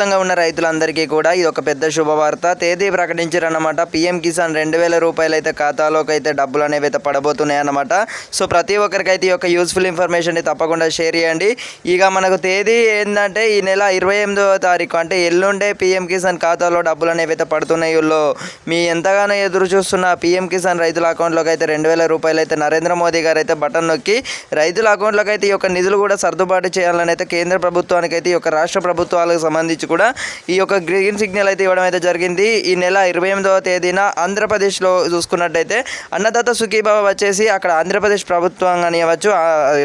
వ్యాప్తంగా ఉన్న రైతులందరికీ కూడా ఇది ఒక పెద్ద శుభవార్త. తేదీ ప్రకటించారన్నమాట. పీఎం కిసాన్ రెండు వేల రూపాయలు అయితే ఖాతాలోకి అయితే డబ్బులు అనేవి అయితే పడబోతున్నాయి అన్నమాట సో ప్రతి ఒక్కరికైతే ఈ యొక్క యూస్ఫుల్ ఇన్ఫర్మేషన్ని తప్పకుండా షేర్ చేయండి. ఇక మనకు తేదీ ఏంటంటే ఈ నెల ఇరవై ఎనిమిదవ తారీఖు అంటే ఎల్లుండే పీఎం కిసాన్ ఖాతాలో డబ్బులు అనేవి అయితే పడుతున్నాయి వీళ్ళు మీ ఎంతగానో ఎదురు చూస్తున్న పీఎం కిసాన్ రైతుల అకౌంట్లోకి అయితే రెండు వేల రూపాయలు అయితే నరేంద్ర మోదీ గారు అయితే బటన్ నొక్కి రైతుల అకౌంట్లోకి అయితే ఈ యొక్క నిధులు కూడా సర్దుబాటు చేయాలని అయితే కేంద్ర ప్రభుత్వానికి అయితే ఈ యొక్క రాష్ట్ర ప్రభుత్వాలకు సంబంధించి కూడా ఈ యొక్క గ్రీన్ సిగ్నల్ అయితే ఇవ్వడం అయితే జరిగింది. ఈ నెల ఇరవై ఎనిమిదవ తేదీన ఆంధ్రప్రదేశ్లో చూసుకున్నట్టయితే అన్నదాత సుఖీబాబా వచ్చేసి అక్కడ ఆంధ్రప్రదేశ్ ప్రభుత్వం కానివ్వచ్చు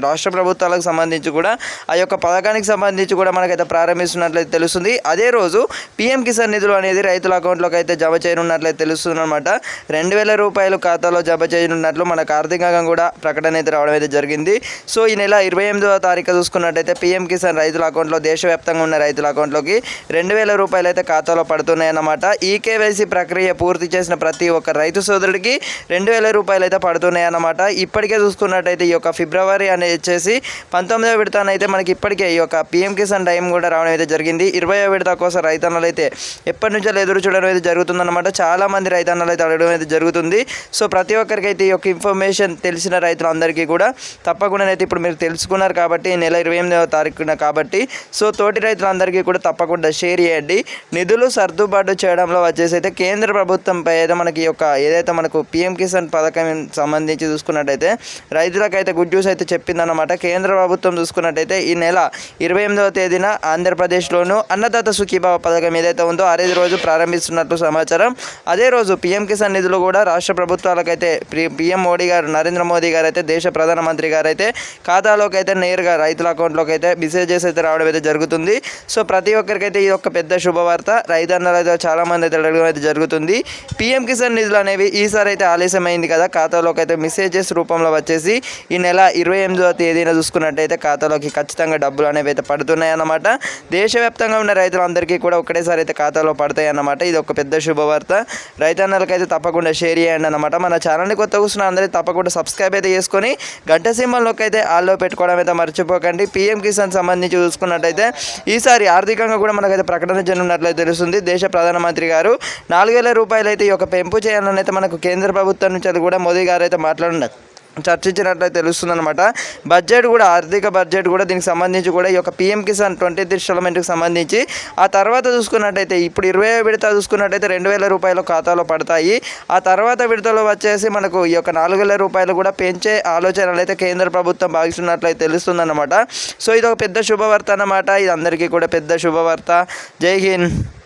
రాష్ట్ర ప్రభుత్వాలకు సంబంధించి కూడా ఆ యొక్క పథకానికి సంబంధించి కూడా మనకైతే ప్రారంభిస్తున్నట్లయితే తెలుస్తుంది. అదే రోజు పీఎం కిసాన్ నిధులు అనేది రైతుల అకౌంట్లోకి అయితే జమ చేయనున్నట్లయితే తెలుస్తుంది అనమాట రెండు వేల రూపాయలు ఖాతాలో జమ చేయనున్నట్లు మనకు ఆర్థికంగా కూడా ప్రకటన అయితే రావడం అయితే జరిగింది. సో ఈ నెల ఇరవై ఎనిమిదవ తారీఖు చూసుకున్నట్టయితే పీఎం కిసాన్ రైతుల అకౌంట్లో దేశవ్యాప్తంగా ఉన్న రైతుల అకౌంట్లోకి రెండు వేల రూపాయలు అయితే ఖాతాలో పడుతున్నాయన్నమాట. ఈ కేవైసీ ప్రక్రియ పూర్తి చేసిన ప్రతి ఒక్క రైతు సోదరుడికి రెండు వేల రూపాయలు అయితే పడుతున్నాయన్నమాట. ఇప్పటికే చూసుకున్నట్టయితే ఈ యొక్క ఫిబ్రవరి అనేది వచ్చేసి పంతొమ్మిదవ విడతనైతే మనకి ఇప్పటికే ఈ యొక్క పిఎం కిసాన్ టైం కూడా రావడం అయితే జరిగింది. ఇరవై విడత కోసం రైతన్నలు అయితే ఎప్పటి నుంచో ఎదురు చూడడం అయితే జరుగుతుందన్నమాట. చాలా మంది రైతన్నలు అయితే అడగడం అయితే జరుగుతుంది. సో ప్రతి ఒక్కరికి అయితే ఈ యొక్క ఇన్ఫర్మేషన్ తెలిసిన రైతులందరికీ కూడా తప్పకుండా అయితే ఇప్పుడు మీరు తెలుసుకున్నారు కాబట్టి నెల ఇరవై ఎనిమిదవ తారీఖున కాబట్టి సో తోటి రైతులందరికీ కూడా తప్పకుండా షేర్ చేయండి. నిధులు సర్దుబాటు చేయడంలో వచ్చేసి అయితే కేంద్ర ప్రభుత్వంపై అయితే మనకి యొక్క ఏదైతే మనకు పిఎం కిసాన్ పథకం సంబంధించి చూసుకున్నట్టయితే రైతులకైతే గుడ్ న్యూస్ అయితే చెప్పిందన్నమాట. కేంద్ర ప్రభుత్వం చూసుకున్నట్టయితే ఈ నెల ఇరవై ఎనిమిదవ తేదీన ఆంధ్రప్రదేశ్లోనూ అన్నదాత సుఖీభావ పథకం ఏదైతే ఉందో అదే రోజు ప్రారంభిస్తున్నట్లు సమాచారం. అదే రోజు పీఎం కిసాన్ నిధులు కూడా రాష్ట్ర ప్రభుత్వాలకైతే పీఎం మోడీ గారు నరేంద్ర మోదీ గారు అయితే దేశ ప్రధానమంత్రి గారు అయితే ఖాతాలోకి అయితే నేరుగా రైతుల అకౌంట్లోకి అయితే మెసేజెస్ అయితే రావడం అయితే జరుగుతుంది. సో ప్రతి ఒక్కరికైతే అయితే ఇది ఒక పెద్ద శుభవార్త. రైతన్నలు అయితే చాలా మంది అయితే అడగడం అయితే జరుగుతుంది. పీఎం కిసాన్ నిధులు అనేవి ఈసారి అయితే ఆలస్యమైంది కదా. ఖాతాలోకి అయితే మెసేజెస్ రూపంలో వచ్చేసి ఈ నెల ఇరవై ఎనిమిదవ తేదీన చూసుకున్నట్టయితే ఖాతాలోకి ఖచ్చితంగా డబ్బులు అనేవి అయితే పడుతున్నాయి అన్నమాట దేశవ్యాప్తంగా ఉన్న రైతులందరికీ కూడా ఒకటేసారి అయితే ఖాతాలో పడతాయి అన్నమాట ఇది ఒక పెద్ద శుభవార్త. రైతన్నలకైతే తప్పకుండా షేర్ చేయండి అన్నమాట. మన ఛానల్ని కొత్త కూర్చున్న అందరికీ తప్పకుండా సబ్స్క్రైబ్ అయితే చేసుకొని గంట సింహంలోకి అయితే ఆల్లో పెట్టుకోవడం అయితే మర్చిపోకండి. పీఎం కిసాన్ సంబంధించి చూసుకున్నట్టయితే ఈసారి ఆర్థికంగా కూడా మనకైతే ప్రకటన చేయనున్నట్లయితే తెలుస్తుంది. దేశ ప్రధానమంత్రి గారు నాలుగు వేల రూపాయలు అయితే ఈ యొక్క పెంపు చేయాలని అయితే మనకు కేంద్ర ప్రభుత్వం నుంచి కూడా మోదీ గారు అయితే మాట్లాడినారు. చర్చించినట్లయితే తెలుస్తుందన్నమాట. బడ్జెట్ కూడా ఆర్థిక బడ్జెట్ కూడా దీనికి సంబంధించి కూడా ఈ యొక్క పీఎం కిసాన్ ట్వంటీ త్రీ ఇన్స్టాల్మెంట్కి సంబంధించి ఆ తర్వాత చూసుకున్నట్టయితే ఇప్పుడు ఇరవై విడత చూసుకున్నట్టయితే రెండు వేల రూపాయలు ఖాతాలో పడతాయి. ఆ తర్వాత విడతలో వచ్చేసి మనకు ఈ యొక్క నాలుగు వేల రూపాయలు కూడా పెంచే ఆలోచనలు అయితే కేంద్ర ప్రభుత్వం భావిస్తున్నట్లయితే తెలుస్తుందన్నమాట. సో ఇది ఒక పెద్ద శుభవార్త అన్నమాట. ఇది అందరికీ కూడా పెద్ద శుభవార్త. జై హింద్.